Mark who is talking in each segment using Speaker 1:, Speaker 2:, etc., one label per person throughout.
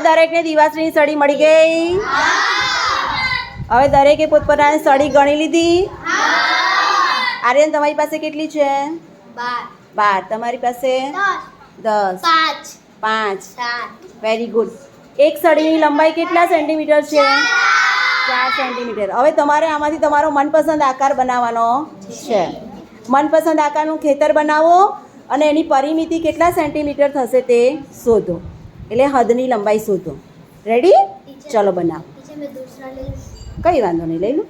Speaker 1: દરેકને દિવાસની સળી મળી ગઈ. હવે દરેકે પોતપોતાની સળી ગણી લીધી. આર્યન તમારી પાસે કેટલી છે?
Speaker 2: બાર.
Speaker 1: તમારી પાસે?
Speaker 2: દસ. પાંચ.
Speaker 1: પાંચ. વેરી ગુડ એક સળીની લંબાઈ કેટલા સેન્ટીમીટર છે? ચાર સેન્ટીમીટર. હવે તમારે આમાંથી તમારો મનપસંદ આકાર બનાવવાનો છે. મનપસંદ આકારનું ખેતર બનાવો અને એની પરિમિતિ કેટલા સેન્ટીમીટર થશે તે શોધો. એટલે હદની લંબાઈ શોધો રેડી ચલો બનાવો. કંઈ વાંધો નહીં લઈ લો.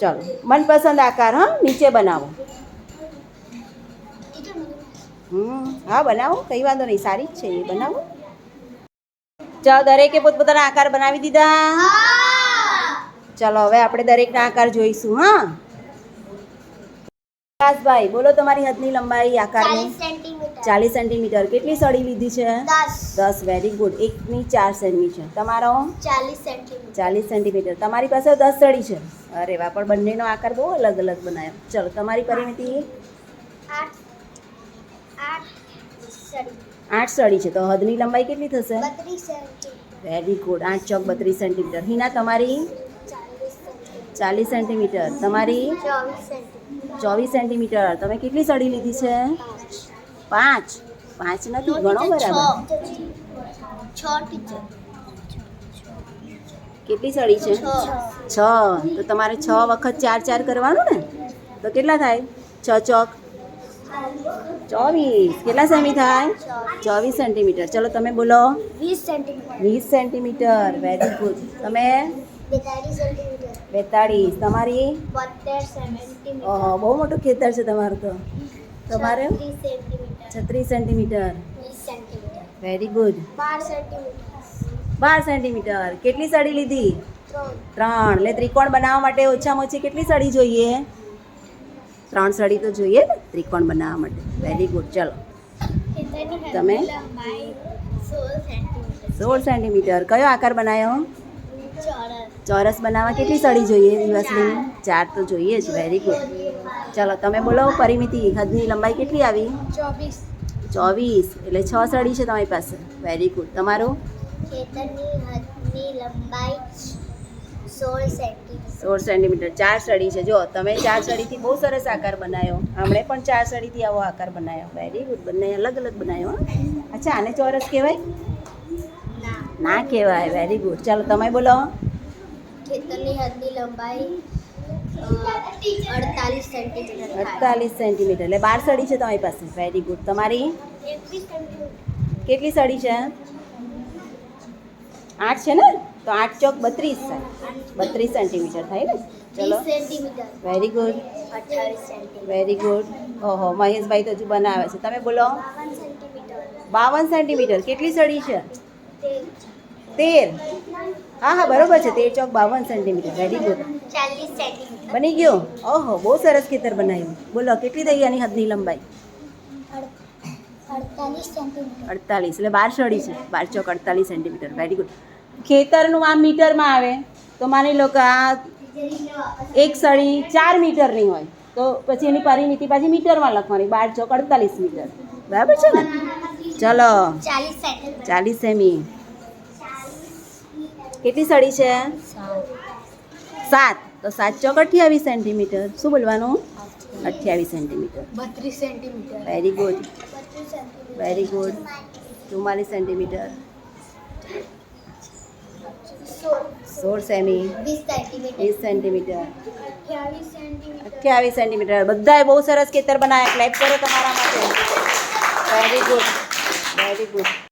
Speaker 1: ચલો મનપસંદ આકાર હા? નીચે બનાવો. હમ હા બનાવો. કંઈ વાંધો નહીં સારી જ છે એ બનાવો. ચાલો દરેકે પોતપોતાના આકાર બનાવી દીધા. ચલો હવે આપણે દરેકના આકાર જોઈશું હા? વિકાસભાઈ બોલો તમારી હદની લંબાઈ આકારની.
Speaker 2: ચાલીસ સેન્ટીમીટર.
Speaker 1: કેટલી સળી લીધી છે?
Speaker 2: દસ.
Speaker 1: વેરી ગુડ એકની ચાર સેમી છે તમારો?
Speaker 2: ચાલીસ સેન્ટીમીટર.
Speaker 1: ચાલીસ સેન્ટીમીટર. તમારી પાસે દસ સળી છે. અરે વાહ પણ બંનેનો આકાર બહુ અલગ અલગ બનાવ્યો ચલો તમારી પરિમિતિ?
Speaker 2: આઠ. સડી.
Speaker 1: સળી છે. તો હદની લંબાઈ કેટલી થશે? વેરી ગુડ આઠ ચોક બત્રીસ સેન્ટીમીટર. હિના તમારી?
Speaker 2: ચાલીસ સેન્ટીમીટર.
Speaker 1: તમારી?
Speaker 2: ચોવીસ સેન્ટીમીટર.
Speaker 1: ચોવીસ સેન્ટીમીટર. તમે કેટલી સળી લીધી છે?
Speaker 2: પાંચ.
Speaker 1: પાંચ નથી ઘણો બરાબર.
Speaker 2: છ. ટીચર
Speaker 1: કેટલી સળી છે?
Speaker 2: છ.
Speaker 1: તો તમારે છ વખત ચાર ચાર કરવાનું ને? તો કેટલા થાય? છ ચોક. ચોવીસ. કેટલા સેમી થાય? ચોવીસ સેન્ટીમીટર. ચલો તમે બોલો.
Speaker 2: વીસ સેન્ટીમીટર.
Speaker 1: વીસ સેન્ટીમીટર. વેરી ગુડ તમે? બેતાળીસ તમારી? ઓહો બહુ મોટું ખેતર છે તમારું તો. તમારે? છત્રીસ સેન્ટીમીટર. વેરી ગુડ
Speaker 2: બાર સેન્ટીમીટર.
Speaker 1: કેટલી સળી લીધી?
Speaker 2: ત્રણ.
Speaker 1: એટલે ત્રિકોણ બનાવવા માટે ઓછામાં ઓછી કેટલી સળી જોઈએ? ત્રણ સળી તો જોઈએ ને ત્રિકોણ બનાવવા માટે. વેરી ગુડ ચલો. તમે?
Speaker 2: સોળ સેન્ટીમીટર.
Speaker 1: કયો આકાર બનાવ્યો
Speaker 2: ચોરસ.
Speaker 1: ચોરસ બનાવવા કેટલી સળી જોઈએ દિવસની? ચાર. તો જોઈએ જ. વેરી ગુડ ચલો તમે બોલો પરિમિતિ હદની લંબાઈ કેટલી આવી?
Speaker 2: ચોવીસ.
Speaker 1: ચોવીસ એટલે છ સળી છે તમારી પાસે. વેરી ગુડ તમારું?
Speaker 2: સોળ સેન્ટીમીટર.
Speaker 1: ચાર સળી છે. જો તમે ચાર સળીથી બહુ સરસ આકાર બનાવ્યો હમણે પણ ચાર સળીથી આવો આકાર બનાવ્યો વેરી ગુડ બંને અલગ અલગ બનાવ્યો અચ્છા આને ચોરસ કહેવાય?
Speaker 2: ના.
Speaker 1: ના કહેવાય. વેરી ગુડ ચાલો તમે બોલો.
Speaker 2: ખેતરની હદની લંબાઈ અડતાલીસ સેન્ટીમીટર
Speaker 1: અડતાલીસ સેન્ટીમીટર. એટલે બાર સળી છે તમારી પાસે. વેરી ગુડ તમારી? કેટલી સળી છે? આઠ છે ને? તો આઠ ચોક બત્રીસ થાય બત્રીસ સેન્ટીમીટર થાય ને? ચલો. વેરી ગુડ વેરી ગુડ ઓહો મહેશભાઈ તો હજુ બનાવે છે. તમે બોલો.
Speaker 2: બાવન સેન્ટીમીટર.
Speaker 1: બાવન સેન્ટીમીટર. કેટલી સળી છે?
Speaker 2: તેર.
Speaker 1: હા હા બરોબર છે તેર ચોક બાવન સેન્ટીમીટર વેરી ગુડ બની ગયું? ઓહો બહુ સરસ ખેતર બનાવ્યું. બોલો કેટલી થઈ આની હદની લંબાઈ?
Speaker 2: અડતાલીસ
Speaker 1: એટલે બાર સળી છે. બાર ચોક અડતાલીસ સેન્ટીમીટર વેરી ગુડ ખેતરનું આ મીટરમાં આવે તો માની લો કે આ એક સળી ચાર મીટરની હોય તો પછી એની પરિમિતિ પાછી મીટરમાં લખવાની બાર ચોક અડતાલીસ મીટર. બરાબર છે ને? ચલો.
Speaker 2: ચાલીસ
Speaker 1: સેમી. કેટલી સળી છે? સાત. તો સાત ચોક અઠ્યાવીસ સેન્ટીમીટર. શું બોલવાનું? અઠ્યાવીસ સેન્ટીમીટર.
Speaker 2: બત્રીસ centimetre.
Speaker 1: Very good very good ચુમ્માલીસ સેન્ટીમીટર.
Speaker 2: સોળ
Speaker 1: સેમી.
Speaker 2: વીસ સેન્ટીમીટર.
Speaker 1: વીસ સેન્ટીમીટર.
Speaker 2: સેન્ટીમીટર.
Speaker 1: અઠ્યાવીસ સેન્ટીમીટર. બધાએ બહુ સરસ ખેતર બનાવ્યા ક્લેપ કરો તમારા માટે. Very good very good